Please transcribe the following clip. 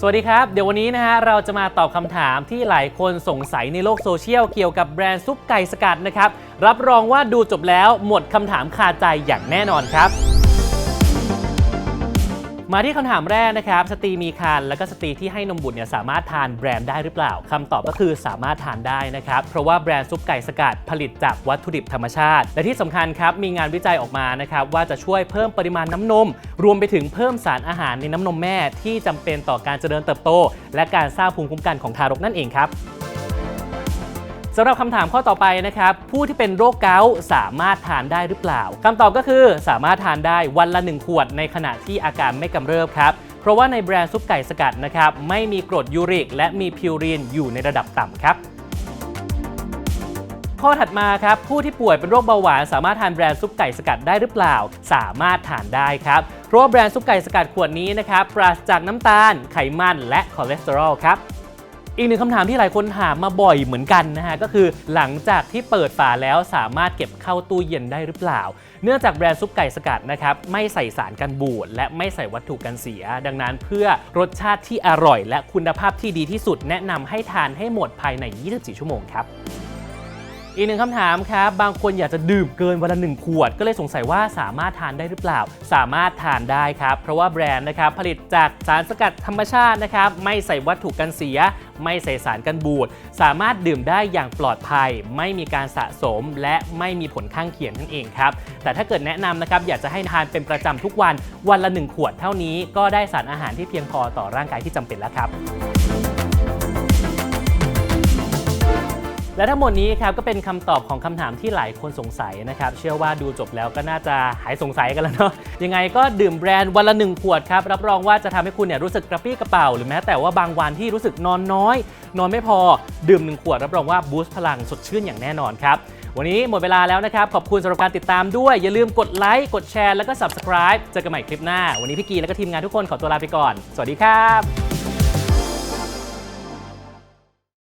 สวัสดีครับ เดี๋ยววันนี้นะฮะเราจะมาตอบคำถามที่หลายคนสงสัยในโลกโซเชียลเกี่ยวกับแบรนด์ซุปไก่สกัดนะครับ รับรองว่าดูจบแล้วหมดคำถามคาใจอย่างแน่นอนครับ มาที่คำถามแรกนะครับ สตรีมีครรภ์และก็สตรีที่ให้นมบุตรเนี่ยสามารถทานแบรนด์ได้หรือเปล่าคำตอบก็คือสามารถทานได้นะครับ เพราะว่าแบรนด์ซุปไก่สกัดผลิตจากวัตถุดิบธรรมชาติ และที่สำคัญครับ มีงานวิจัยออกมานะครับว่าจะช่วยเพิ่มปริมาณน้ำนม รวมไปถึงเพิ่มสารอาหารในน้ำนมแม่ ที่จำเป็นต่อการเจริญเติบโต และการสร้างภูมิคุ้มกันของทารกนั่นเองครับ สำหรับคำถามข้อต่อไปนะครับ ผู้ที่เป็นโรคเกาต์สามารถทานได้หรือเปล่าคำตอบก็คือสามารถทานได้วันละ 1 ขวดในขณะที่อาการไม่กำเริบครับเพราะว่าในแบรนด์ซุปไก่สกัดนะครับไม่มีกรดยูริก และมีพิวรีนอยู่ในระดับต่ำครับข้อถัดมาครับผู้ที่ป่วยเป็นโรคเบาหวาน สามารถทานแบรนด์ซุปไก่สกัดได้หรือเปล่า สามารถทานได้ครับเพราะว่าแบรนด์ซุปไก่สกัดขวดนี้นะครับปราศจากน้ำตาลไขมันและคอเลสเตอรอลครับ อีกหนึ่งคำถามที่หลายคนถามมาบ่อยเหมือนกันนะฮะก็คือหลังจากที่เปิดฝาแล้วสามารถเก็บเข้าตู้เย็นได้หรือเปล่า เนื่องจากแบรนด์ซุปไก่สกัดนะครับไม่ใส่สารกันบูดและไม่ใส่วัตถุกันเสีย ดังนั้นเพื่อรสชาติที่อร่อย และคุณภาพที่ดีที่สุดแนะนำให้ทานให้หมดภายใน 24 ชั่วโมงครับ อีกหนึ่งคำถามครับ บางคนอยากจะดื่มเกินวันละหนึ่งขวด ก็เลยสงสัยว่าสามารถทานได้หรือเปล่า สามารถทานได้ครับ เพราะว่าแบรนด์นะครับผลิตจากสารสกัดธรรมชาตินะครับ ไม่ใส่วัตถุกันเสีย ไม่ใส่สารกันบูด สามารถดื่มได้อย่างปลอดภัย ไม่มีการสะสม และไม่มีผลข้างเคียงนั่นเองครับ แต่ถ้าเกิดแนะนำนะครับอยากจะให้ทานเป็นประจำทุกวันวันละหนึ่งขวดเท่านี้ ก็ได้สารอาหารที่เพียงพอต่อร่างกายที่จำเป็นแล้วครับ และทั้งหมดนี้ครับก็เป็นคำตอบของคำถามที่หลายคนสงสัยนะครับ เชื่อว่าดูจบแล้วก็น่าจะหายสงสัยกันแล้วเนาะยังไงก็ดื่มแบรนด์วันละหนึ่งขวดครับ รับรองว่าจะทำให้คุณเนี่ยรู้สึกกระปรี้กระเป๋า หรือแม้แต่ว่าบางวันที่รู้สึกนอนน้อย นอนไม่พอดื่มหนึ่งขวด รับรองว่าบูสต์พลังสดชื่นอย่างแน่นอนครับวันนี้หมดเวลาแล้วนะครับ ขอบคุณสำหรับการติดตามด้วย อย่าลืมกดไลค์กดแชร์แล้วก็ subscribe เจอกันใหม่คลิปหน้า วันนี้พี่กีและก็ทีมงานทุกคนขอตัวลาไปก่อน สวัสดีครับ